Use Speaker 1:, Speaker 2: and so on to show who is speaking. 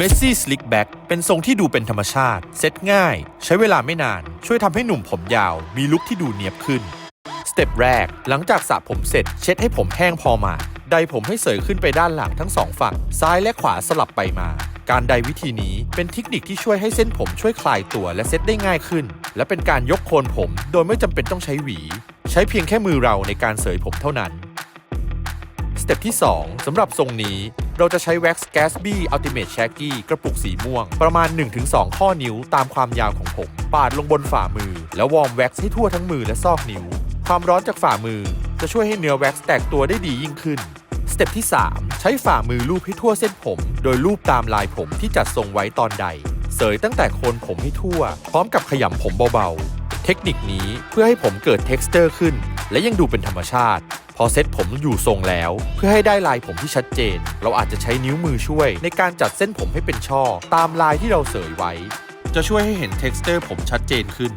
Speaker 1: Messy Slick Back เป็นทรงที่ดูเป็นธรรมชาติ เซ็ตง่าย ใช้เวลาไม่นาน ช่วยทำให้หนุ่มผมยาว มีลุคที่ดูเนียบขึ้น สเต็ปแรก หลังจากสระผมเสร็จ เช็ดให้ผมแห้งพอมาไดผมให้เสยขึ้นไปด้านหลังทั้งสองฝั่ง ซ้ายและขวาสลับไปมา การไดวิธีนี้เป็นเทคนิคที่ช่วยให้เส้นผมช่วยคลายตัวและเซ็ตได้ง่ายขึ้น และเป็นการยกโคนผม โดยไม่จำเป็นต้องใช้หวี ใช้เพียงแค่มือเราในการเสยผมเท่านั้นสเต็ปที่ 2สำหรับทรงนี้ เราจะใช้ Wax Gatsby Ultimate Shaggy กระปุกสีม่วง ประมาณ 1-2 ข้อนิ้วตามความยาวของผม ปาดลงบนฝ่ามือ แล้ววอร์มแว็กซ์ให้ทั่วทั้งมือและซอกนิ้ว ความร้อนจากฝ่ามือ จะช่วยให้เนื้อแว็กซ์แตกตัวได้ดียิ่งขึ้นสเต็ปที่ 3 ใช้ฝ่ามือลูบให้ทั่วเส้นผม โดยลูบตามลายผมที่จัดทรงไว้ตอนใด เสยตั้งแต่โคนผมให้ทั่ว พร้อมกับขยำผมเบาๆ เทคนิคนี้เพื่อให้ผมเกิด t e x t อร์ขึ้น และยังดูเป็นธรรมชาติ พอเซ็ตผมอยู่ทรงแล้ว เพื่อให้ได้ลายผมที่ชัดเจน เราอาจจะใช้นิ้วมือช่วย ในการจัดเส้นผมให้เป็นช่อ ตามลายที่เราเสยไว้ จะช่วยให้เห็น t e x t อร์ผมชัดเจนขึ้น